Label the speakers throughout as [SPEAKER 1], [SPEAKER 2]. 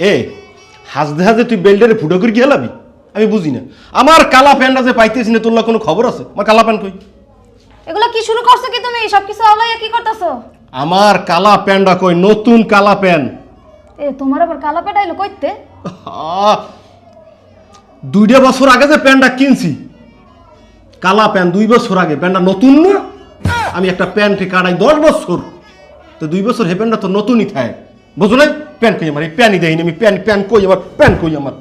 [SPEAKER 1] এ হাসতে হাসতে তুই বেল্ডারে ফুটো করে কি হেলাবি? আমি বুঝি না। আমার কালা প্যান্টটা যে পাইতেছি না তোর কোনো খবর আছে? আমার কালা প্যান্ট কই?
[SPEAKER 2] এগুলো কি শুরু করছ কি তুমি? সব কিছু আলাইয়া কি করতেছো?
[SPEAKER 1] আমার কালা প্যান্টটা কই? নতুন কালা প্যান্ট।
[SPEAKER 2] এ তোমার আবার কালা পেটাইলো কইতে?
[SPEAKER 1] আহ, দুইটা বছর আগে যে প্যান্টটা কিনছি। কালা প্যান্ট দুই বছর আগে। প্যান্টটা নতুন না? আমি একটা প্যান্টে কাটাই দশ বছর। তো দুই বছর হে প্যান্টটা তো নতুনই থাকে। বুঝো নাই? প্যান্ট কই আমার? এই প্যান্টই দেয়নি আমি প্যান্ট প্যান্ট কই আমার? প্যান্ট কই আমার?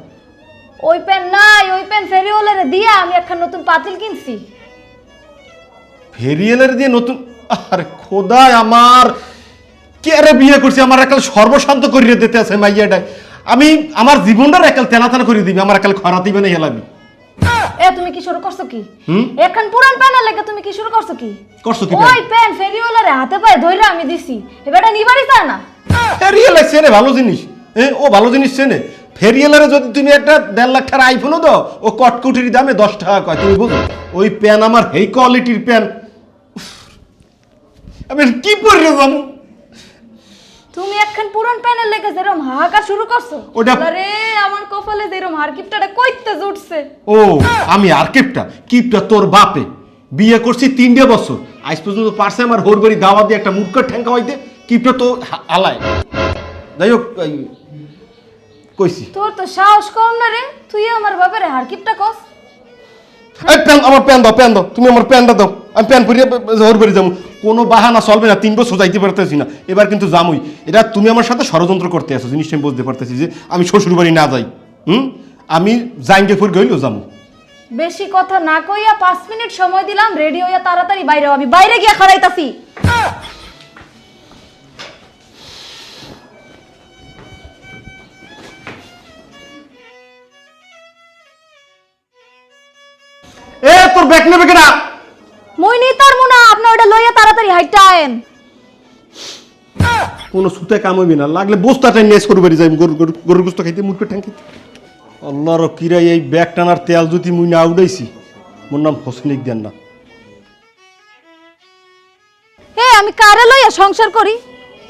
[SPEAKER 2] ওই পেন নাই ওই পেন ফেরিওয়ালারে দিয়া আমি একটা নতুন পাতিল কিনছি।
[SPEAKER 1] ভেরিয়েলের দিয়ে নতুন? আরে খোদায় আমার! কে রে বিয়ে করছি? আমার একাল সর্বশান্ত করিয়ে দিতে আছে মাইয়াটাই আমি আমার জীবনটার একাল তেনা তেনা করে দিবি আমার একাল খরা দিবে না হেলাবি।
[SPEAKER 2] এ তুমি কি শুরু করছ কি? এখন পুরান প্যানের লেগে তুমি কি শুরু করছ কি?
[SPEAKER 1] করছ কি
[SPEAKER 2] ওই পেন ফেরিওয়ালারে হাতে পায়ে ধইরা আমি দিছি। এবারটা নিবারই চায় না।
[SPEAKER 1] ভালো জিনিস। ও ভালো জিনিস চেনে। ফেরিয়েলারে যদি তুমি একটা দেড় লাখ টাকার আইফোনও দাও ও কটকুটির দামে দশ টাকা কয় তুমি বুঝো? ওই প্যান আমার হেই কোয়ালিটির প্যান। আমি কি পরে যাব?
[SPEAKER 2] তুমি এখন পুরান প্যানের লেগে যেরকম হাহাকার শুরু করছ
[SPEAKER 1] ওটা-
[SPEAKER 2] আরে আমার কপালে যেরকম হারকিপটাটা কইতে জুটছে।
[SPEAKER 1] ও আমি আর কিপটা কিপটা তোর বাপে। বিয়ে করছি তিনটে বছর আজ পর্যন্ত পারছে আমার হোরবাড়ি দাওয়া দিয়ে একটা মুখের ঠ্যাঙ্কা হইতে কিপটা তো আলায় যাই হোক কইছি।
[SPEAKER 2] তোর তো সাহস কম না রে তুই আমার বাপের হারকিপটা কস।
[SPEAKER 1] এই প্যান আমার প্যান দাও প্যান দাও তুমি আমার প্যানটা দাও। আমি প্যান পরিয়ে হোরবাড়ি যাব। কোনো বাহানা চলবে না তিন বছর যাইতে পারতেছি না। এবার কিন্তু যামই। এটা তুমি আমার সাথে ষড়যন্ত্র করতে আছো জিনিসটা আমি বুঝতে পারতেছি যে আমি শ্বশুর বাড়ি না যাই। হুম? আমি জাইনকে ফুর গইলেও যাব
[SPEAKER 2] বেশি কথা না কইয়া পাঁচ মিনিট সময় দিলাম রেডি হইয়া তাড়াতাড়ি বাইরে। আমি বাইরে গিয়া খাড়াইতাছি।
[SPEAKER 1] এ তোর ব্যাগ নেবে কেনা?
[SPEAKER 2] মই নি তার মুনা আপনি ওটা লইয়া তাড়াতাড়ি হাইটা আয়েন।
[SPEAKER 1] কোনো সুতে কাম হইবে না লাগলে বস্তাটা নিয়ে করে বাড়ি যাই গরু গরু গরুর গোস্ত খাইতে মুটপে ঠ্যাঙ্কি আল্লাহর কিরাই এই ব্যাগ টানার তেল যদি মুই না উড়াইছি মোর নাম হোসেনিক দেন না।
[SPEAKER 2] হে আমি কারে লইয়া সংসার করি?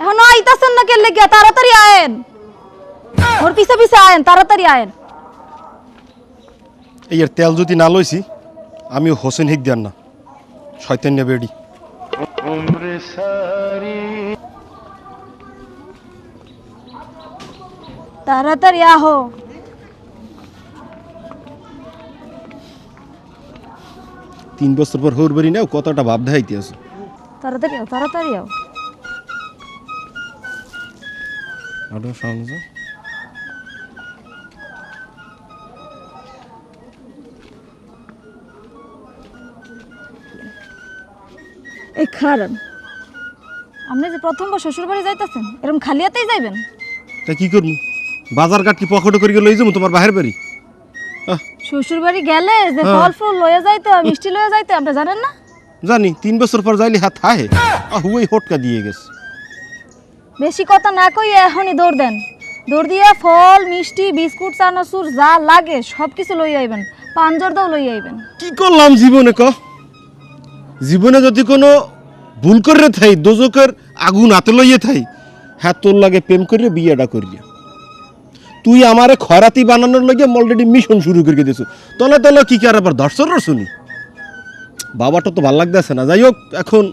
[SPEAKER 2] এখনও আইতাছেন না কেলে গিয়া তাড়াতাড়ি আয়েন। ওর পিছে পিছে আয়েন তাড়াতাড়ি আয়েন।
[SPEAKER 1] এই এর তেল যদি না লইছি আমিও হোসেন হিক দেন না। শয়তান নেবে বেড়ি
[SPEAKER 2] তাড়াতাড়ি আহো।
[SPEAKER 1] তিন বছর পর হোর বাড়ি নাও কতটা ভাব দেখাইতে আছে?
[SPEAKER 2] তাড়াতাড়ি আও তাড়াতাড়ি আও।
[SPEAKER 1] আরও সামনে
[SPEAKER 2] এই খারান আপনি যে প্রথমবার শ্বশুর বাড়ি যাইতেছেন এরকম খালিয়াতেই যাইবেন?
[SPEAKER 1] তা কি করব? বাজার কাট কি পকেটে করিয়ে লই যাব তোমার বাহির বাড়ি?
[SPEAKER 2] শ্বশুর বাড়ি গেলে যে
[SPEAKER 1] হ্যাঁ।
[SPEAKER 2] ফল ফুল লয়ে যাইতে হয়, মিষ্টি লয়ে যাইতে আপনি জানেন না?
[SPEAKER 1] জানি তিন বছর পর যাইলে হাত হাহে আহ ওই হটকা দিয়ে গেছে।
[SPEAKER 2] বেশি কথা না কই এখনই দৌড় দেন। দৌড় দিয়ে ফল মিষ্টি বিস্কুট চানাচুর যা লাগে সব কিছু লই আইবেন। পাঞ্জর দাও লই আইবেন।
[SPEAKER 1] কি করলাম জীবনে ক? জীবনে যদি কোনো ভুল করে থাই দোজকের আগুন হাতে লইয়ে থাই হ্যাঁ তোর লাগে প্রেম করিয়া বিয়েটা করিয়া। তুই আমারে খরাতি বানানোর লাগে অলরেডি মিশন শুরু করে দিয়েছ। তলে তলে কি কার আবার দর্শন শুনি? বাবাটা তো ভালো লাগতেছে না। যাই হোক এখন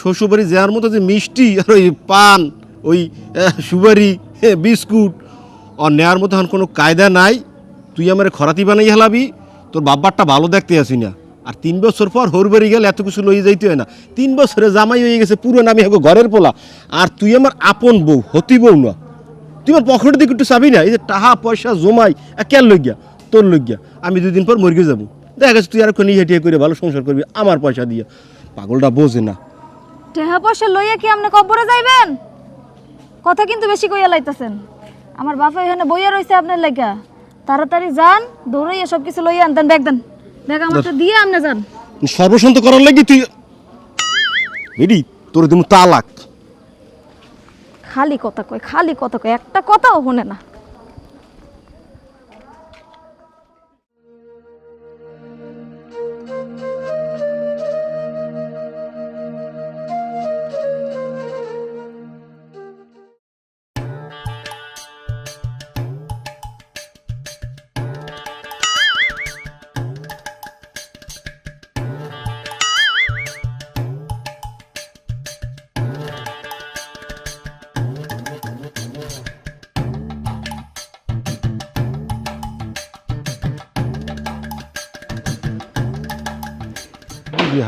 [SPEAKER 1] শ্বশুরবাড়ি যাওয়ার মতো যে মিষ্টি আর ওই পান ওই হে, বিস্কুট আর নেওয়ার মতো এখন কোনো কায়দা নাই। তুই আমার খরাতি বানাই হেলাবি তোর বাব্বারটা ভালো দেখতে আসি না আর তিন বছর পর হোর বাড়ি গেলে এত কিছু লইয়ে যাইতে হয় না। তিন বছরে জামাই হয়ে গেছে, পুরো নামি হবে ঘরের পোলা। আর তুই আমার আপন বউ, হতি বউ না। তুই আমার পকেটের দিকে একটু চাবি না, এই যে টাকা পয়সা, জমাই কেন লইগিয়া তোর লইগিয়া আমি দুদিন পর মরগে যাব। দেখা গেছে তুই আর কোনো হেঁটিয়ে করে ভালো সংসার করবি, আমার পয়সা দিয়ে। পাগলটা বোঝে না।
[SPEAKER 2] টেহা পয়সা লইয়া কি আপনি কবরে যাইবেন? কথা কিন্তু বেশি কইয়া লাইতাছেন। আমার বাপা এখানে বইয়া রইছে আপনার লাগা। তাড়াতাড়ি যান, দৌড়াইয়া সব কিছু লইয়া আনতেন, ব্যাগ দেন। ব্যাগ তো দিয়ে আপনি যান।
[SPEAKER 1] সর্বশান্ত করার লাগি তুই এডি তোর দিমু তালাক।
[SPEAKER 2] খালি কথা কয় খালি কথা কয় একটা কথাও শুনে না।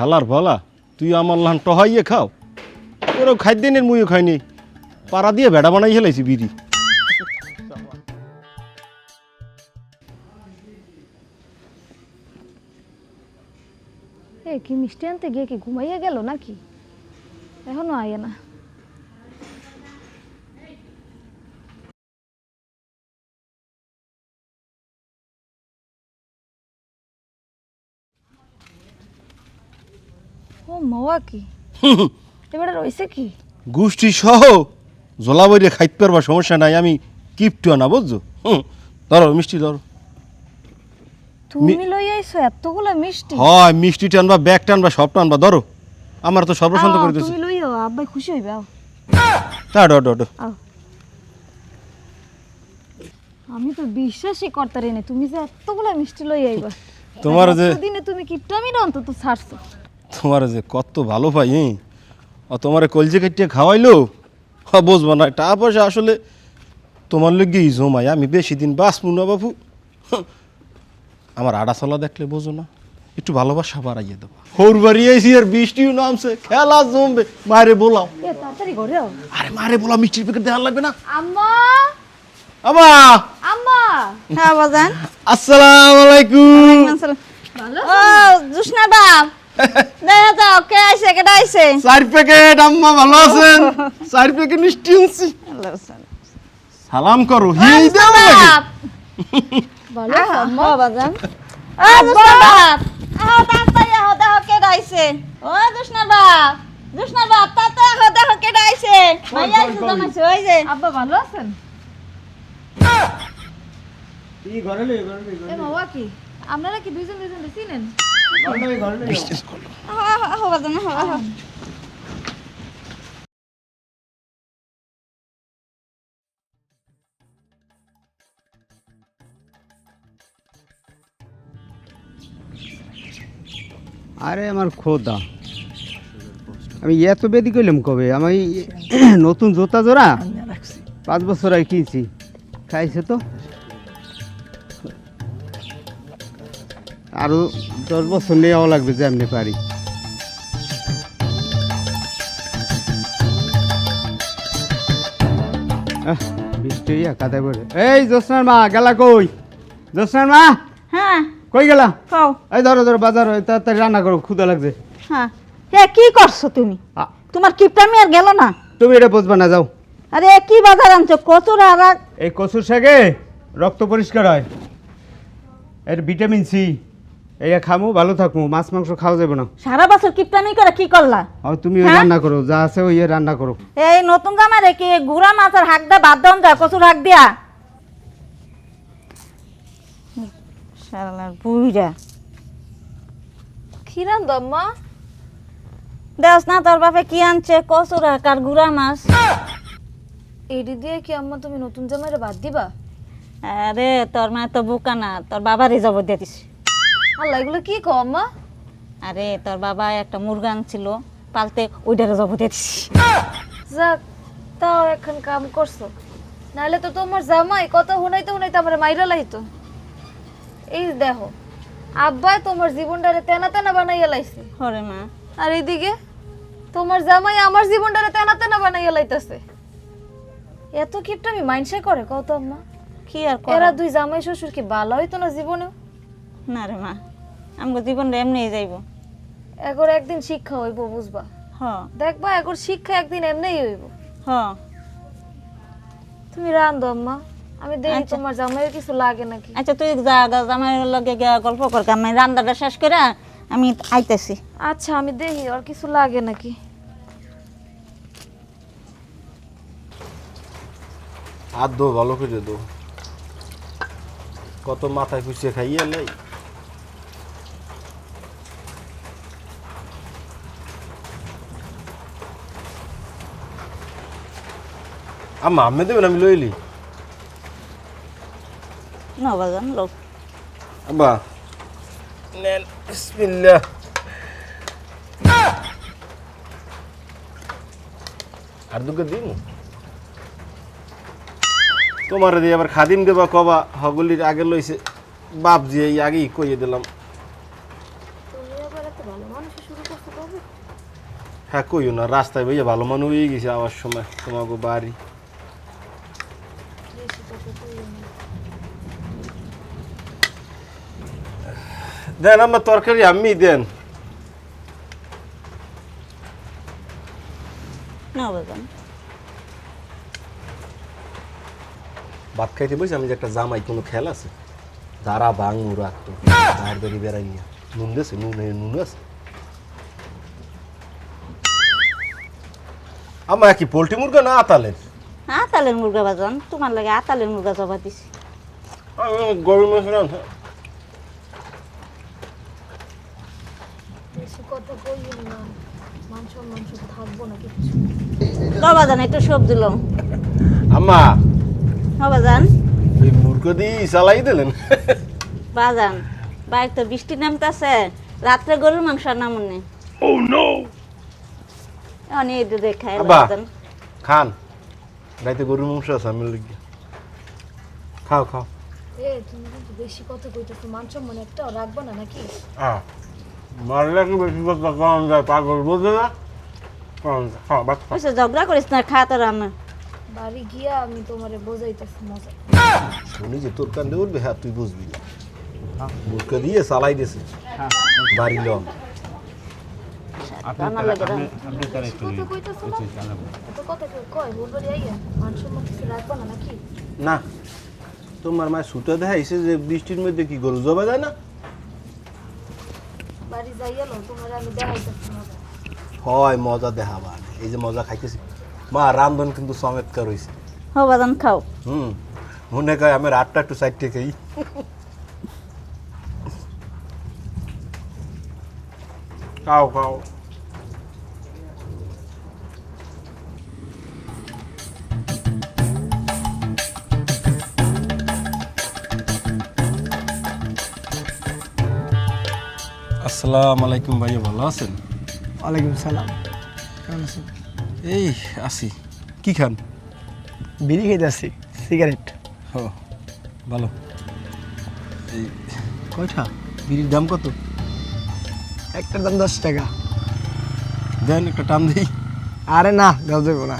[SPEAKER 1] হালার ভালা, তুই আমার লান টহাইয়ে খাও। ওরও খাদ্যেনের মুইও খাইনি। পাড়া দিয়ে ভেড়া বানাই হেলাইছি বিড়ি।
[SPEAKER 2] এ, কি মিষ্টি আনতে গিয়ে কি ঘুমাইয়া গেল নাকি? এখনও আয়ে না। ও মাওয়া কি? এবারে রয়েছে কি?
[SPEAKER 1] গোষ্ঠী সহ জলা বইরে খাইতে পারবা সমস্যা নাই আমি কিপটু আনা বুঝছ? ধরো মিষ্টি ধরো।
[SPEAKER 2] তুমি লই আইছো এতগুলা মিষ্টি?
[SPEAKER 1] হয় মিষ্টি টানবা ব্যাগ টানবা সব টানবা ধরো। আমার তো সর্বশান্ত করে দিয়েছে
[SPEAKER 2] তুমি লইও আব্বাই খুশি হইবে
[SPEAKER 1] তা ডো ডো ডো।
[SPEAKER 2] আমি তো বিশ্বাসই করতে রে তুমি যে এতগুলা মিষ্টি লই আইবা।
[SPEAKER 1] তোমার যে
[SPEAKER 2] দিনে তুমি কিপটামি না অন্তত ছাড়ছো।
[SPEAKER 1] তোমার যে কত ভালো পাই হ্যাঁ ও তোমার কলজে কাটিয়ে খাওয়াইলো? হ বুঝব না। টাকা পয়সা আসলে তোমার লেগেই জমাই আমি বেশি দিন বাঁচবো না বাবু আমার আড়া চলা দেখলে বোঝো না। একটু ভালোবাসা বাড়াইয়ে দেবো। হোর বাড়ি আইসি আর বৃষ্টিও নামছে। খেলা জমবে। মারে বলাও।
[SPEAKER 2] এ তাড়াতাড়ি ঘরে
[SPEAKER 1] আরে মারে বলাও মিষ্টির প্যাকেট দেওয়ার লাগবে না।
[SPEAKER 2] আম্মা!
[SPEAKER 1] আমা
[SPEAKER 2] আম্মা!
[SPEAKER 3] হ্যাঁ বাজান
[SPEAKER 1] আসসালামু আলাইকুম।
[SPEAKER 2] ভালো
[SPEAKER 3] ও জুসনা বাপ। দেখা যাও কে আইছে কেটা আইছে?
[SPEAKER 1] চার প্যাকেট আম্মা ভালো আছেন? চার প্যাকেট মিষ্টি আনছি। সালাম করো হিল দাও
[SPEAKER 2] ভালো আম্মা
[SPEAKER 3] ও বাজান ও জুসনা বাপ আহ তাড়াতাড়ি আহ দেখো কেটা আইছে ও জুসনা বাপ জুসনা বাপ তাড়াতাড়ি আহ দেখো কেটা আইছে ভাইয়া আইছে জামাইছে ওই যে
[SPEAKER 2] আব্বা ভালো আছেন? এ মাওয়া কি? আপনারা কি দুইজন দুইজন চিনেন
[SPEAKER 4] আরে আমার খোদা। আমি এত বেদি করলাম কবে? আমি নতুন জোতা জোড়া? পাঁচ বছর আগে কিনছি। খাইছে তো? আরও দশ বছর নেওয়া লাগবে যে এমনি পারি বৃষ্টি হইয়া কাদায় পড়ে। এই জ্যোৎস্নার মা গেলা কই? জ্যোৎস্নার মা?
[SPEAKER 3] হ্যাঁ।
[SPEAKER 4] কই গেলা?
[SPEAKER 3] কও।
[SPEAKER 4] এই ধরো ধরো বাজার হয় তাড়াতাড়ি রান্না করো ক্ষুদা লাগছে।
[SPEAKER 3] হ্যাঁ। এ কি করছ তুমি? তোমার কিপটামি আর গেল না।
[SPEAKER 4] তুমি এটা বুঝবা না যাও।
[SPEAKER 3] আরে কি বাজার আনছো? কচুর আর
[SPEAKER 4] এই কচুর শাকে রক্ত পরিষ্কার হয়। এর ভিটামিন সি। এইটা খামু ভালো থাকব মাছ মাংস খাওয়া যাবে না।
[SPEAKER 3] সারা বছর কিপটামি করে কি করলা?
[SPEAKER 4] আর তুমি ওই
[SPEAKER 3] হ্যাঁ?
[SPEAKER 4] রান্না করো যা আছে ওই রান্না করো।
[SPEAKER 3] এই নতুন জামা রেখে গুড়া মাছের হাক দা বাদ দেন যা কচুর হাক দিয়া। শালার বুইরা
[SPEAKER 2] কি
[SPEAKER 3] দেওস না তোর বাপে কি আনছে কচুর হাক আর গুড়া মাছ।
[SPEAKER 2] এডি দিয়ে কি আম্মা তুমি নতুন জামাইরে বাদ দিবা?
[SPEAKER 3] আরে তোর মা তো বুকা না তোর বাবারই জবর দিয়ে দিস
[SPEAKER 2] আল্লাহ এগুলো কি কো আম্মা
[SPEAKER 3] আরে তোর বাবা একটা মুরগা আনছিল পালতে ওইটারে জবর দিয়ে
[SPEAKER 2] যাক তাও এখন কাম করছ। নাহলে তো তোমার জামাই কত হুনাইতে হুনাইতে আমার মাইরা লাইতো। এই দেখো আব্বাই তোমার জীবনটারে তেনা তেনা বানাইয়া লাইছে।
[SPEAKER 3] হরে মা।
[SPEAKER 2] আর এইদিকে তোমার জামাই আমার জীবনটারে তেনা তেনা বানাইয়া লাইতেছে। এত কিপটা আমি মাইন্ডসে করে কত আম্মা।
[SPEAKER 3] কি আর
[SPEAKER 2] এরা দুই জামাই শ্বশুর কি ভালো হইতো না জীবনেও?
[SPEAKER 3] না রে মা। আমগো জীবন এমনি যাইব।
[SPEAKER 2] এগোর একদিন শিক্ষা হইব বুঝবা?
[SPEAKER 3] হ
[SPEAKER 2] দেখবা এগোর শিক্ষা একদিন এমনিই হইব।
[SPEAKER 3] হ
[SPEAKER 2] তুমি রান্ধো আম্মা। আমি দেখি
[SPEAKER 3] আচ্ছা।
[SPEAKER 2] তোমার জামাইয়ের কিছু লাগে নাকি?
[SPEAKER 3] আচ্ছা তুই যা লগে গিয়া গল্প কর আমি রান্নাটা শেষ করে আমি আইতেছি।
[SPEAKER 2] আচ্ছা আমি দেখি আর কিছু লাগে নাকি?
[SPEAKER 1] হাত দো ভালো করে দো। কত মাথায় খুশিয়ে খাইয়ে লাই। আম্মা আমি দেবেন আমি লইলি
[SPEAKER 3] নবাজান লোক
[SPEAKER 1] আব্বা নেন বিসমিল্লাহ আর দুকে দিন তোমার দিয়ে আবার খাদিম দেবা কবা হগুলির আগে লইছে বাপ যে এই আগেই কইয়ে দিলাম
[SPEAKER 2] আবার
[SPEAKER 1] হ্যাঁ কইও না রাস্তায় ভাইয়া ভালো মানুষ হয়ে গেছে আওয়ার সময় তোমাকে বাড়ি দেন আমার তরকারি আমি দেন
[SPEAKER 3] না বাজান
[SPEAKER 1] ভাত খাইতে বসে আমি যে একটা জামাই কোনো খেল আছে যারা ভাঙ রাখতো আর বেরি বেড়াই নিয়ে নুন দেছে নুন নুন আছে আমার কি পোল্ট্রি মুরগা না আতালের
[SPEAKER 3] আতালের মুরগা বাজান তোমার লাগে আতালের মুরগা জবা দিছি
[SPEAKER 1] গরম মশলা
[SPEAKER 2] বেশি কথা
[SPEAKER 3] একটু সব দিলাম
[SPEAKER 1] আম্মা। এই চালাই দিলেন।
[SPEAKER 3] বাজান বাইক তো বৃষ্টি নামতাছে রাত্রে গরুর মাংস নামুন ও নো অনেক একটু দেখাই বাজান।
[SPEAKER 1] খান। রাইতে গরুর মাংস আছে আমি লিখি। খাও খাও।
[SPEAKER 2] এ তুমি কিন্তু বেশি কথা কইতেছো মাংস মনে একটা রাখব না নাকি?
[SPEAKER 1] মারলে কি বেশি কথা কম যায়? পাগল বোঝে না? কম যায়। খাও বাদ খাও।
[SPEAKER 3] ওইসব ঝগড়া করিস না খা তোর আমার
[SPEAKER 2] বাড়ি গিয়া আমি তোমারে বোঝাইতেছি মজা।
[SPEAKER 1] শুনি যে তোর কান্দে উঠবে? হ্যাঁ তুই বুঝবি না। দিয়ে চালাই দিয়েছে বাড়ি লম
[SPEAKER 2] না।
[SPEAKER 1] তোমার মায়ের ছুটে দেখাইছে যে বৃষ্টির মধ্যে কি গরু জবা যায় না
[SPEAKER 2] বাড়ি যাইয়া লো তোমার আমি দেখাইতেছি মজা
[SPEAKER 1] হয় মজা দেখাবা। এই যে মজা খাইতেছি। মা রান্ধন কিন্তু চমৎকার হয়েছে
[SPEAKER 3] হো বাজান খাও।
[SPEAKER 1] হুম মনে কয় আমি রাতটা একটু সাইড থেকেই খাও খাও। আসসালামু আলাইকুম ভাইয়া ভালো আছেন?
[SPEAKER 5] ওয়ালাইকুম সালাম। কেমন আছেন?
[SPEAKER 1] এই আছি। কি খান?
[SPEAKER 5] বিড়ি খেতে আসছি সিগারেট।
[SPEAKER 1] ও ভালো। এই কয়টা? বিড়ির দাম কত?
[SPEAKER 5] একটার দাম দশ টাকা।
[SPEAKER 1] দেন একটা টান দিই।
[SPEAKER 5] আরে না দেওয়া যাব না।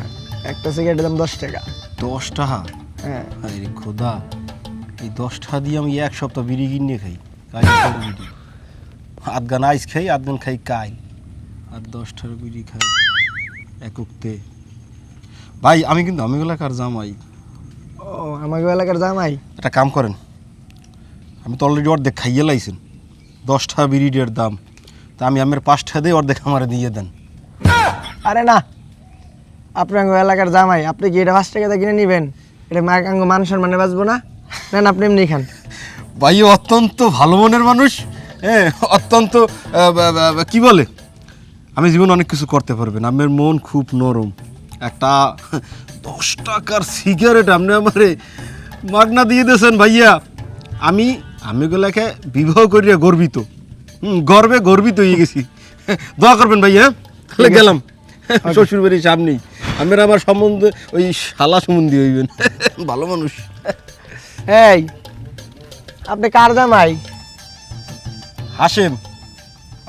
[SPEAKER 5] একটা সিগারেটের দাম দশ টাকা।
[SPEAKER 1] দশ টাকা?
[SPEAKER 5] হ্যাঁ।
[SPEAKER 1] আরে খোদা। এই দশ টাকা দিয়ে আমি এক সপ্তাহ বিড়ি কিনে খাই। কাজ করে বিড়ি আধ গান আইস খাই আধ গান খাই কাই। আর দশ টাকা বিড়ি খাই এককতে। ভাই আমি কিন্তু আমি এলাকার জামাই।
[SPEAKER 5] ও আমাকে এলাকার জামাই?
[SPEAKER 1] একটা কাম করেন আমি তো অলরেডি অর্ধেক খাইয়ে লাইছেন। দশ টাকা বিড়ির দাম। তা আমি আমের পাঁচ টাকা দিয়ে অর্ধেক আমার দিয়ে দেন।
[SPEAKER 5] আরে না আপনার এলাকার জামাই আপনি কি এটা পাঁচ টাকাতে কিনে নেবেন? এটা মা আঙ্গ মান সম্মানে বাঁচবো না? নেন আপনি এমনি খান।
[SPEAKER 1] ভাই অত্যন্ত ভালো মনের মানুষ। হ্যাঁ অত্যন্ত কি বলে? আমি জীবন অনেক কিছু করতে পারবেন আমার মন খুব নরম। একটা দশ টাকার সিগারেট আপনি আমারে মাগনা দিয়ে দিয়েছেন ভাইয়া। আমি আমি গুলাকে বিবাহ করিয়া গর্বিত। হুম, গর্বে গর্বিত হয়ে গেছি। দোয়া করবেন ভাইয়া। তাহলে গেলাম। শ্বশুর বাড়ির সামনেই। আমার আমার সম্বন্ধে ওই শালা সম্বন্ধী হইবেন। ভালো মানুষ।
[SPEAKER 5] এই আপনি কার জামাই?
[SPEAKER 1] হাসেম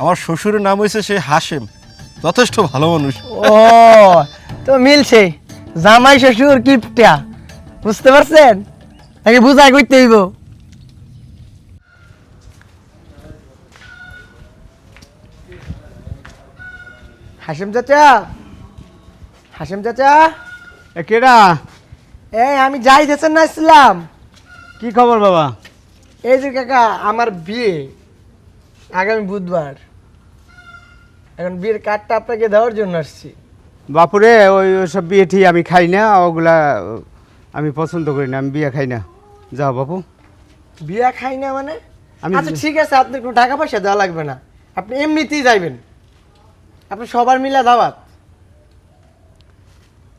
[SPEAKER 1] আমার শ্বশুরের নাম হয়েছে সে হাসেম। যথেষ্ট ভালো মানুষ।
[SPEAKER 5] ও তো মিলছে। জামাই শ্বশুর কিপটা। বুঝতে পারছেন? নাকি বুঝাই করতে হইব। হাসিম চাচা? হাসিম চাচা?
[SPEAKER 4] এ কেডা?
[SPEAKER 5] এই আমি যাই যেতেন না ইসলাম
[SPEAKER 4] কি খবর বাবা?
[SPEAKER 5] এই যে কাকা আমার বিয়ে। আগামী বুধবার। এখন বিয়ের কার্ডটা আপনাকে দেওয়ার জন্য আসছি।
[SPEAKER 4] বাপুরে ওই সব বিয়ে ঠিক আমি খাই না ওগুলা আমি পছন্দ করি না আমি বিয়ে খাই না। যাও বাপু।
[SPEAKER 5] বিয়া খাই না মানে?
[SPEAKER 4] আমি-
[SPEAKER 5] আচ্ছা ঠিক আছে আপনার কোনো টাকা পয়সা দেওয়া লাগবে না। আপনি এমনিতেই যাইবেন। আপনি সবার মিলে দাওয়াত।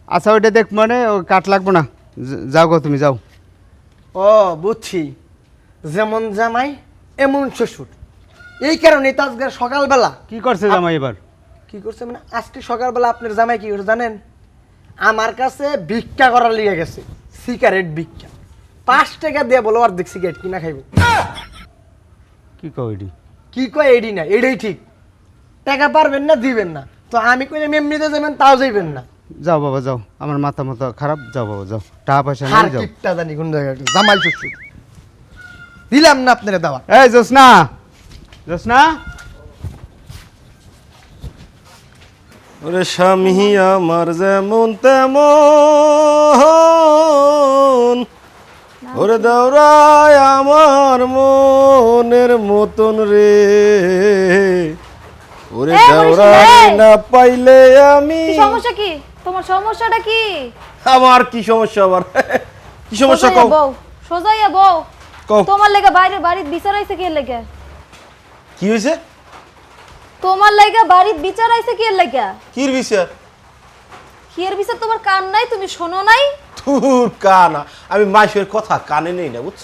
[SPEAKER 4] আচ্ছা ওইটা দেখ মানে ও কাট লাগবো না। যাও গো তুমি যাও।
[SPEAKER 5] ও বুঝছি। যেমন জামাই এমন শ্বশুর। এই কারণে তো আজকে সকালবেলা।
[SPEAKER 4] কি করছে জামাই এবার?
[SPEAKER 5] কি করছে মানে আজকে সকালবেলা আপনার জামাই কি করছে জানেন? আমার কাছে ভিক্ষা করার লিগে গেছে সিগারেট ভিক্ষা। পাঁচ টাকা দিয়ে বলো অর্ধেক সিগারেট কিনা খাইব।
[SPEAKER 4] কি কও এটি
[SPEAKER 5] কি কয় এডি না এটাই ঠিক। টাকা পারবেন না দিবেন না। তো আমি কইলাম এমনিতে যাবেন তাও যাইবেন না।
[SPEAKER 4] যাও বাবা যাও। আমার মাথা মাথা খারাপ যাও বাবা যাও। টাকা পয়সা
[SPEAKER 5] আর
[SPEAKER 4] নেই যাও।
[SPEAKER 5] কিপটা জানি কোন জায়গায় জামাই শ্বশুর। দিলাম না আপনারা দাওয়া
[SPEAKER 4] এই জোসনা জোসনা
[SPEAKER 1] ওরে স্বামী আমার যেমন তেমন ওরে দৌড়ায় আমার মনের মতন রে। ওরে দৌড়ায়
[SPEAKER 2] না,
[SPEAKER 1] পাইলে আমি
[SPEAKER 2] সমস্যা কি? তোমার সমস্যাটা কি?
[SPEAKER 1] আমার কি সমস্যা আবার? কি সমস্যা কও?
[SPEAKER 2] সোজাইয়া বউ। তোমার লেগে বাইরে বাড়ির বিচার আইছে কি লেগে?
[SPEAKER 1] কি হয়েছে
[SPEAKER 2] তোমার লেগে বাড়ির বিচার আইছে কি এর লেগে
[SPEAKER 1] কির বিচার?
[SPEAKER 2] কি এর বিচার তোমার কান নাই তুমি শোনো নাই?
[SPEAKER 1] তুর কানা। আমি মাইশের কথা কানে নেই না বুঝছ?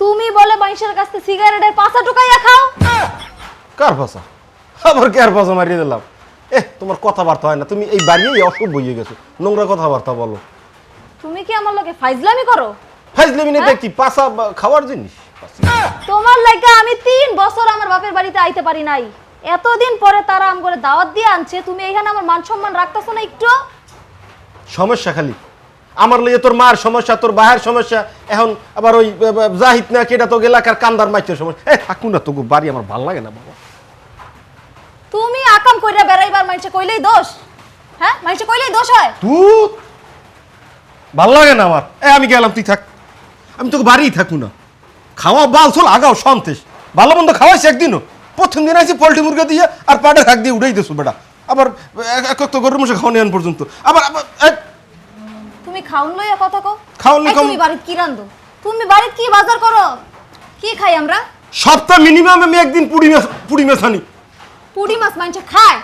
[SPEAKER 2] তুমি বলে মাইশের কাছ সিগারেটের পাশা টুকাইয়া খাও।
[SPEAKER 1] কার ভাষা আবার কার ভাষা মারিয়ে দিলাম? এ তোমার কথাবার্তা হয় না তুমি এই বাড়িয়েই অসুখ বইয়ে গেছো। নোংরা কথাবার্তা বলো।
[SPEAKER 2] তুমি কি আমার লগে ফাইজলামি করো?
[SPEAKER 1] ফাইজলামি নেই কি পাশা খাওয়ার জিনিস?
[SPEAKER 2] তোমার লাগে আমি তিন বছর আমার বাপের বাড়িতে আইতে পারি নাই। এতদিন পরে তারা আম করে দাওয়াত দিয়ে আনছে তুমি এখানে আমার মান সম্মান রাখতেছো না একটু?
[SPEAKER 1] সমস্যা খালি। আমার লইয়ে তোর মার সমস্যা তোর বাহের সমস্যা এখন আবার ওই জাহিদ না কেটা তো এলাকার কান্দার মাইতের সমস্যা। এ থাকুন না তোকে বাড়ি আমার ভালো লাগে না বাবা।
[SPEAKER 2] তুমি আকাম কইরা বেড়াইবার মানুষে কইলেই দোষ? হ্যাঁ মানুষে কইলেই দোষ হয়?
[SPEAKER 1] তুই ভালো লাগে না আমার। এ আমি গেলাম তুই থাক। আমি তোকে বাড়িই থাকু না। খাওয়া বালছল আগাও সন্তেষ ভালো মন্দ খাওয়াইছে একদিনও। প্রথম দিন আইছি পোলট্রি মুরগা দিয়ে আর পাটের হাক দিয়ে উড়াই দিছো বেটা। আবার এক- তো গরুর মশা খাওয়া নেন পর্যন্ত। আবার
[SPEAKER 2] তুমি খাউন লইয়া কথা কও।
[SPEAKER 1] খাউন লই
[SPEAKER 2] তুমি বাড়িত কি রান্ধো? তুমি বাড়িত কি বাজার করো? কি খাই আমরা?
[SPEAKER 1] সপ্তাহ মিনিমাম আমি একদিন পুড়ি মাছ পুড়ি মাছ আনি।
[SPEAKER 2] পুঁটি মাছ মানুষে খায়?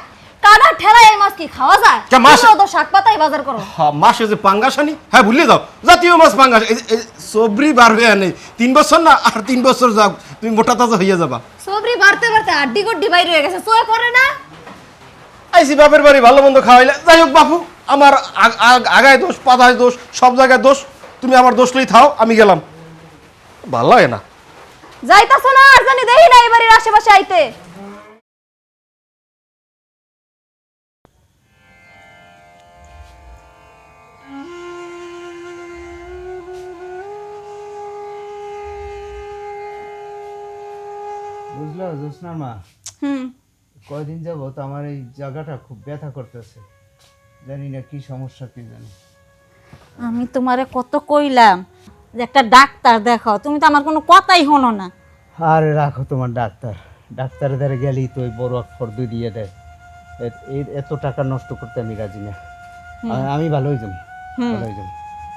[SPEAKER 2] কাদা ঠেলা এই মাছ কি খাওয়া যায়?
[SPEAKER 1] কে মাছ-
[SPEAKER 2] তো শাক পাতাই বাজার করো।
[SPEAKER 1] হ্যাঁ, মাসে যে পাঙ্গাস আনি? হ্যাঁ ভুলে যাও। জাতীয় মাছ পাঙ্গাস। এই- এই সবরি বার হয়ে নেই তিন বছর না আর তিন বছর যাও। তুমি মোটা তাজা হইয়া যাবা।
[SPEAKER 2] সবরি বাড়তে বাড়তে আড্ডি গড্ডি বাইরে হয়ে গেছে। সোয়ে করে না?
[SPEAKER 1] আইসি বাপের বাড়ি ভালো মন্দ খাওয়াইলে। যাই হোক বাপু আমার আগ- আগ- আগায় দোষ পাতায় দোষ সব জায়গায় দোষ। তুমি আমার দোষ লই থাও আমি গেলাম। ভালো লাগে না।
[SPEAKER 2] যাইতাছো না আর জানি দেহি না এই বাড়ির আশেপাশে আইতে।
[SPEAKER 4] জোসনার মা।
[SPEAKER 3] হুম।
[SPEAKER 4] কয়দিন যাব তো আমার এই জায়গাটা খুব ব্যথা করতেছে। জানি না কি সমস্যা কি জানি।
[SPEAKER 3] আমি তোমারে কত কইলাম যে একটা ডাক্তার দেখো তুমি তো আমার কোনো কথাই হলো না।
[SPEAKER 4] আরে রাখো তোমার ডাক্তার। ডাক্তারের দ্বারা গেলেই তো ওই বড় অক্ষর দুই দিয়ে দেয়। এ- এত টাকা নষ্ট করতে আমি রাজি না। আ- আমি ভালো যাব। ভালো যাব।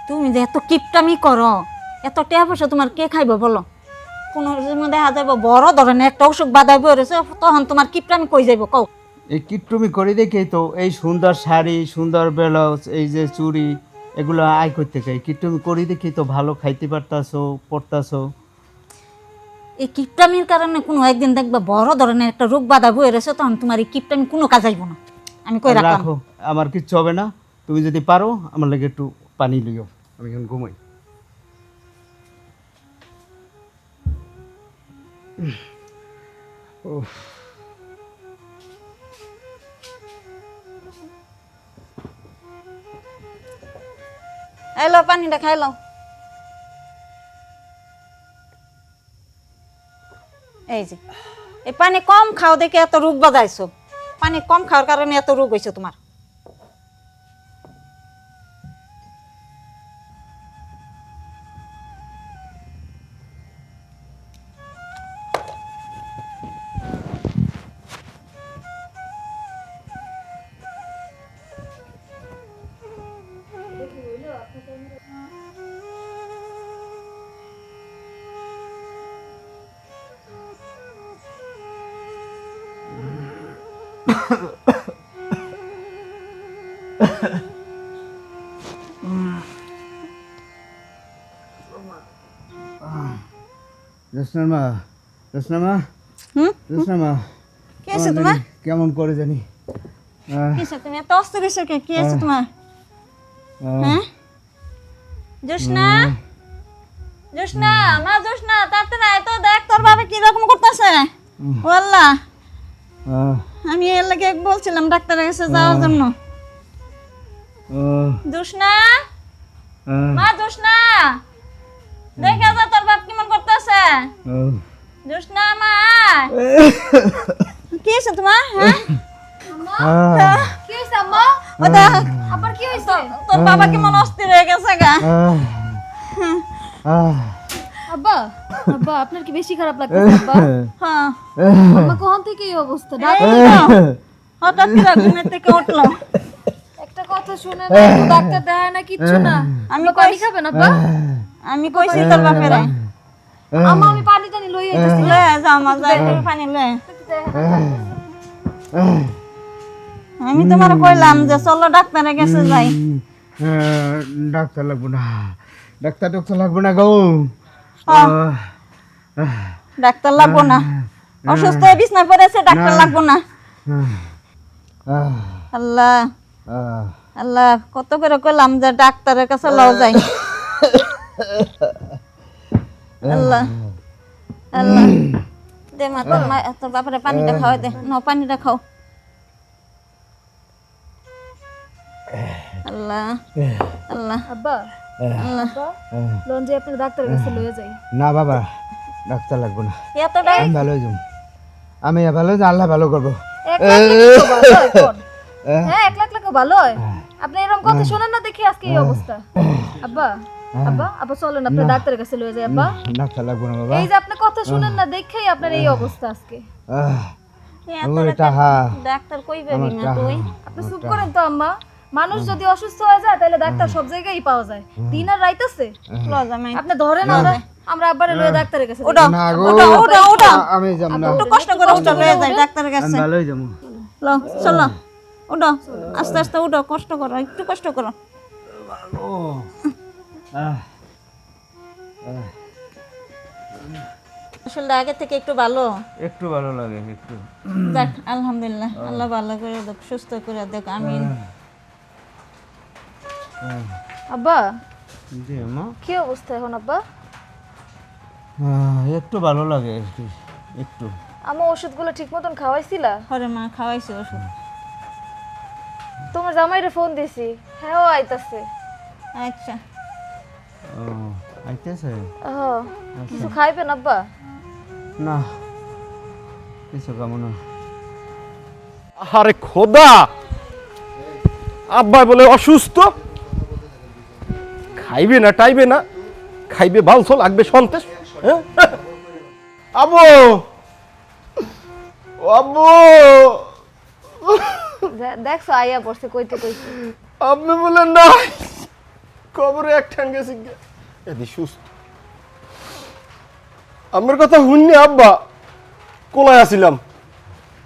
[SPEAKER 3] তুমি যে এত কিপটামি করো এত টাকা পয়সা তোমার কে খাইব বলো? কোনো সময় দেখা যাব বড় ধরনের একটা অসুখ বাধা বেরোছে তখন তোমার কিপটামি কই যাইব কও।
[SPEAKER 4] এই কিট্টুমি করে দেখেই তো এই সুন্দর শাড়ি সুন্দর ব্লাউজ এই যে চুড়ি এগুলো আয় করতে চাই। করে দেখি তো ভালো খাইতে পারতাছো পড়তাছো
[SPEAKER 3] এই কিপটামির কারণে কোনো একদিন দেখবা বড় ধরনের একটা রোগ বাধা বয়ে রয়েছে তখন তোমার এই কিপটামি কোনো কাজ আইব না। আমি কই রাখলাম।
[SPEAKER 4] রাখো আমার কিচ্ছু হবে না। তুমি যদি পারো আমার লাগে একটু পানি লিও। আমি এখন ঘুমাই।
[SPEAKER 3] এলো পানিটা খাইলো এই যে, এই পানি কম খাও দেখে এত রোগ বাজাইছো। পানি কম খাওয়ার কারণে এত রোগ হয়েছে তোমার।
[SPEAKER 4] রসনার মা
[SPEAKER 3] হুম?
[SPEAKER 4] রসনার
[SPEAKER 3] কি আছে তোমার?
[SPEAKER 4] কেমন করে জানি? আহ,
[SPEAKER 3] কি আছে? তুমি এত হয়েছো কে? কি আছে তোমার? হ্যাঁ? জোসনা জোসনা মা জোসনা তাড়াতাড়ি আয় তো দেখ তোর বাবা কি রকম করতেছে। ওয়াল্লাহ
[SPEAKER 4] আহ,
[SPEAKER 3] আমি এর লাগে বলছিলাম ডাক্তারের কাছে যাওয়ার জন্য। জোসনা মা জোসনা দেখে যা তোর বাপ কেমন করতেছে? জোসনা মা? কি হয়েছে তোমার হ্যাঁ?
[SPEAKER 2] কি হয়েছে আম্মা? আবার কি হয়েছে?
[SPEAKER 3] তোর বাবা কেমন অস্থির হয়ে গেছে গা।
[SPEAKER 2] আব্বা আব্বা আপনার কি বেশি খারাপ লাগতেছে আব্বা?
[SPEAKER 3] হ্যাঁ।
[SPEAKER 2] আম্মা কখন থেকে এই অবস্থা?
[SPEAKER 3] হঠাৎ করে ঘুমের থেকে উঠল
[SPEAKER 2] একটা কথা শুনে না ডাক্তার দেখায় না কিচ্ছু না।
[SPEAKER 3] আমি
[SPEAKER 2] পানি খাবেন আব্বা?
[SPEAKER 3] আমি কইছি তোর বাপের।
[SPEAKER 2] আম্মা আমি পানি টানি লই আইতেছি।
[SPEAKER 3] লয়ে যা মা যাই তুমি পানি লয়ে আমি তোমার কইলাম যে চলো ডাক্তারের কাছে যাই।
[SPEAKER 4] ডাক্তার লাগবো না। ডাক্তার ডাক্তার লাগবো না গো।
[SPEAKER 3] ডাক্তার লাগবো না। অসুস্থ হয়ে বিছনা পড়েছে ডাক্তার লাগবো না। আল্লাহ। আল্লাহ কত করে কইলাম যে ডাক্তারের কাছে লও যাই। আল্লাহ। আল্লাহ। দে মা তোর মা তোর বাপারে পানিটা খাওয়াই দে। ন পানিটা খাও। আল্লাহ। আল্লাহ।
[SPEAKER 2] আব্বা আব্বা। লন যে আপনার ডাক্তারের কাছে লয়ে যাই।
[SPEAKER 4] না বাবা ডাক্তার লাগবো না।
[SPEAKER 3] এতটা
[SPEAKER 4] আমি ভালো হয়ে যাব। আমি ভালো হয়ে আল্লাহ ভালো করব।
[SPEAKER 2] এক লাখ তো ভালো হয়? হ্যাঁ এক লাখ টাকা ভালো হয়? আপনি এরকম কথা শোনেন না দেখি আজকে এই অবস্থা। আব্বা আব্বা আব্বা চলেন আপনি ডাক্তারের কাছে লয়ে যাই আব্বা।
[SPEAKER 4] ডাক্তার লাগবো না বাবা।
[SPEAKER 2] এই যে আপনি কথা শুনেন না দেখেই আপনার এই অবস্থা আজকে।
[SPEAKER 3] এত ডাক্তার কই পাবি না তুই?
[SPEAKER 2] আপনি চুপ করেন তো আম্মা। মানুষ যদি অসুস্থ হয়ে যায় তাহলে ডাক্তার সব জায়গায় পাওয়া যায়। দিন আর রাইত আছে? আপনি ধরেন আমরা আমরা আব্বারে লয়ে ডাক্তারের কাছে
[SPEAKER 3] ওটা ওটা ওটা ওটা
[SPEAKER 4] আমি যাব না।
[SPEAKER 3] একটু কষ্ট করে উঠো লয়ে যাই ডাক্তারের কাছে।
[SPEAKER 4] ভালো যাব।
[SPEAKER 3] লো চলো। উঠো আস্তে আস্তে উঠো কষ্ট করো একটু কষ্ট করো।
[SPEAKER 4] আহ,
[SPEAKER 3] আসলে আগে থেকে একটু ভালো।
[SPEAKER 4] একটু ভালো লাগে একটু।
[SPEAKER 3] দেখ আলহামদুলিল্লাহ। আল্লাহ ভালো করে দেখ সুস্থ করে দেখ আমি
[SPEAKER 2] আব্বা?
[SPEAKER 4] জি মা
[SPEAKER 2] কি অবস্থা এখন আব্বা?
[SPEAKER 4] একটু ভালো লাগে একটু একটু।
[SPEAKER 2] আমার ওষুধগুলো ঠিক মতন খাওয়াইছিলা?
[SPEAKER 3] ঘরে মা খাওয়াইছে ওষুধ।
[SPEAKER 2] তোমার জামাইরে ফোন দিছি। হ্যাঁ ও আইতাছে।
[SPEAKER 3] আচ্ছা।
[SPEAKER 4] ও আইতেছে?
[SPEAKER 2] ও কিছু খাইবেন আব্বা?
[SPEAKER 4] না কিছু
[SPEAKER 1] আরে খোদা! আব্বা বলে অসুস্থ। খাইবে না টাইবে না খাইবে বালছো লাগবে সন্তেষ হ্যাঁ? আবু!
[SPEAKER 2] দে- দেখছ আইয়া পড়ছে কইতে কইতে।
[SPEAKER 1] আপনি বলেন না। কবরে এক ঠান গেছি। এদি সুস্থ। আমার কথা শুননি আব্বা? কোলায় আসিলাম?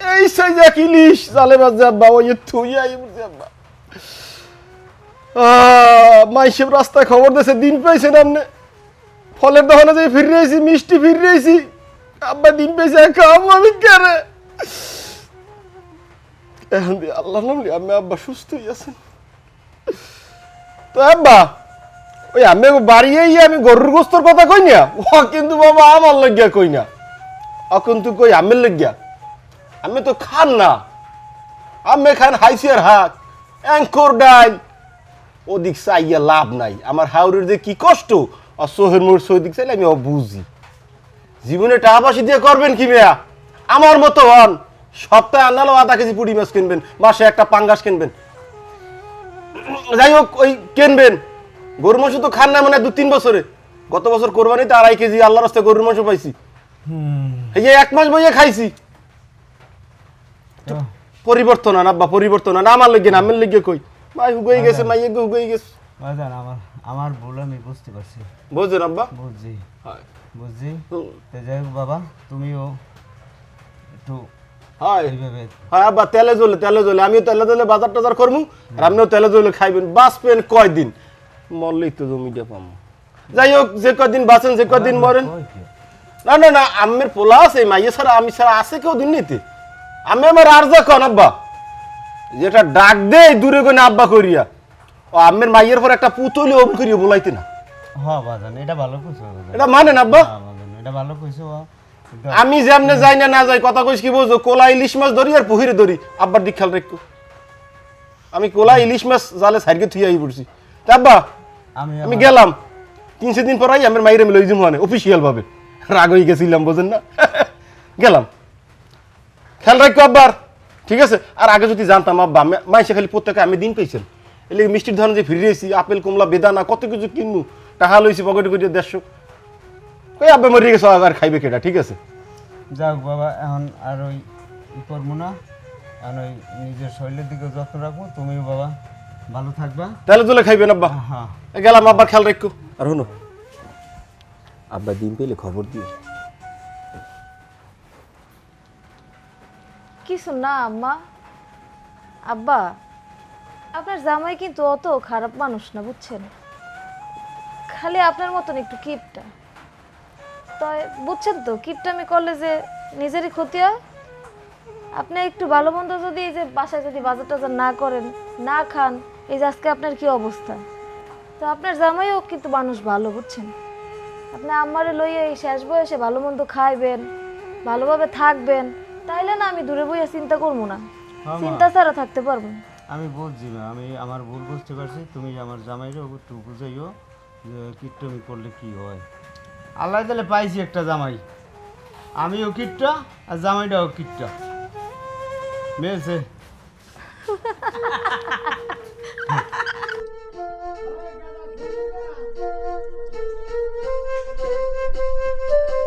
[SPEAKER 1] এই সাইজ এক ইলিশ জালে বাজে আব্বা ওই থুই আই বুঝে আব্বা। মাইসেব রাস্তায় খবর দিয়েছে, দিন পাইছেন আপনি ফলের দোকানে যে ফিরে আইছি মিষ্টি ফিরে আইছি আব্বা, দিন পাইছে খাম আমি কেরে? এখন দিয়ে আল্লাহ নামলি আমি আব্বা সুস্থই আছেন তো আব্বা, ওই আমি বাড়িয়েই আমি গরুর গোস্তর কথা কই না? ও কিন্তু বাবা, আমার লাগিয়া কই না? ও কিন্তু কই, আমের লাগিয়া আমি তো খান না। আমি খান হাইসিয়ার হাক অ্যাঙ্কর ডাল ওদিক চাইয়া লাভ নাই। আমার হাওড়ের যে কি কষ্ট? আর সোহের মোর সৈদিক চাইলে আমি বুঝি। জীবনে টাকা পয়সা দিয়ে করবেন কি মেয়া? আমার মতো হন। সপ্তাহে আনালো আধা কেজি পুঁটি মাছ কিনবেন মাসে একটা পাঙ্গাস কিনবেন। যাই হোক ওই কিনবেন। গরুর মাংস তো খান না মানে দু তিন বছরে। গত বছর কোরবানিতে আড়াই কেজি আল্লাহ রাস্তায় গরুর মাংস পাইছি। এই যে এক মাস বইয়ে খাইছি। পরিবর্তন আন আব্বা পরিবর্তন আন। আমার লেগে না আমার লেগে কই? হুগই গেছে মাই এগে হুগই গেছে।
[SPEAKER 4] বাজান আমার আমার ভুল আমি বুঝতে পারছি।
[SPEAKER 1] বুঝছেন আব্বা?
[SPEAKER 4] বুঝছি।
[SPEAKER 1] হয়।
[SPEAKER 4] বুঝছি। তো যাই হোক বাবা তুমিও একটু
[SPEAKER 1] হয়। হয় আব্বা তেলে জ্বলে তেলে জ্বলে। আমিও তেলে জ্বলে বাজার টাজার করব আর আপনিও তেলে জ্বলে খাইবেন। বাঁচবেন কয়দিন? মরলেই তো জমিটা পাবো যাই হোক যে কদিন বাঁচেন যে কদিন মরেন।
[SPEAKER 4] ওই কি?
[SPEAKER 1] না না না আমের পোলা আছে মাইয়ে ছাড়া আমি ছাড়া আছে কেউ আমি আমার আর যা কন আব্বা? যেটা ডাক দে দূরে কোনে আব্বা করিয়া। ও আমের মাইয়ের পর একটা পুতলি ওম করিয়া বলাইতে না।
[SPEAKER 4] হ্যাঁ বাজান এটা ভালো কইছো।
[SPEAKER 1] এটা মানেন আব্বা?
[SPEAKER 4] হ্যাঁ, এটা ভালো কইছো
[SPEAKER 1] আমি যেমনে যাই না না যাই কথা কইস কি বুঝো কোলা ইলিশ মাছ ধরি আর পুহিরে ধরি। আব্বার দিক খেয়াল রেখো। আমি কোলা ইলিশ মাছ জালে সাইডকে থুই আই পড়ছি। তা আব্বা
[SPEAKER 4] আমি
[SPEAKER 1] আমি গেলাম। তিন দিন পরাই আমার মাইরে মিলে যাব মানে অফিসিয়াল ভাবে। রাগ হয়ে গেছিলাম বোঝেন না? গেলাম। খেয়াল রাখো আব্বার। ঠিক আছে? আর আগে যদি জানতাম আব্বা মাইসে খালি প্রত্যেকে আমি দিন পেয়েছেন এলে মিষ্টির ধরনের যে ফিরে এসেছি আপেল কমলা বেদানা কত কিছু কিনবো টাকা লইছি পকেটে করে দেড়শো। কই আব্বা মরিয়ে গেছে আর খাইবে কেটা ঠিক আছে?
[SPEAKER 4] যাক বাবা এখন আর ওই করব না। এখন ওই নিজের শরীরের দিকে যত্ন রাখব। তুমিও বাবা ভালো থাকবা।
[SPEAKER 1] তাহলে তোলে খাইবেন আব্বা।
[SPEAKER 4] হ্যাঁ।
[SPEAKER 1] গেলাম আব্বার খেয়াল রাখো। আর হনো আব্বা দিন পেলে খবর দিও।
[SPEAKER 2] কিছু না, আম্মা। আব্বা, আপনার জামাই কিন্তু অত খারাপ মানুষ না, বুঝছেন? খালি আপনার মতন একটু কিপটা। তাই বুঝছেন তো কিপটামি করলে যে নিজেরই ক্ষতি হয়? আপনি একটু ভালো মন্দ যদি এই যে বাসায় যদি বাজার টাজার না করেন, না খান, এই যে আজকে আপনার কি অবস্থা? তো আপনার জামাইও কিন্তু মানুষ ভালো, বুঝছেন? আপনি আমারে লইয়ে এই শেষ বয়সে ভালো মন্দ খাইবেন, ভালোভাবে থাকবেন তাইলে না আমি দূরে বইয়া চিন্তা করব না।
[SPEAKER 4] হ্যাঁ
[SPEAKER 2] চিন্তা ছাড়া থাকতে পারব
[SPEAKER 4] আমি বুঝছি না আমি আমার ভুল বুঝতে পারছি। তুমি আমার জামাইরে একটু বুঝাইও যে কীট্টমি করলে কি হয়। আল্লাহ তাহলে পাইছি একটা জামাই। আমিও কিট্টা আর জামাইটাও কিট্টা। মেয়েছে Thank you.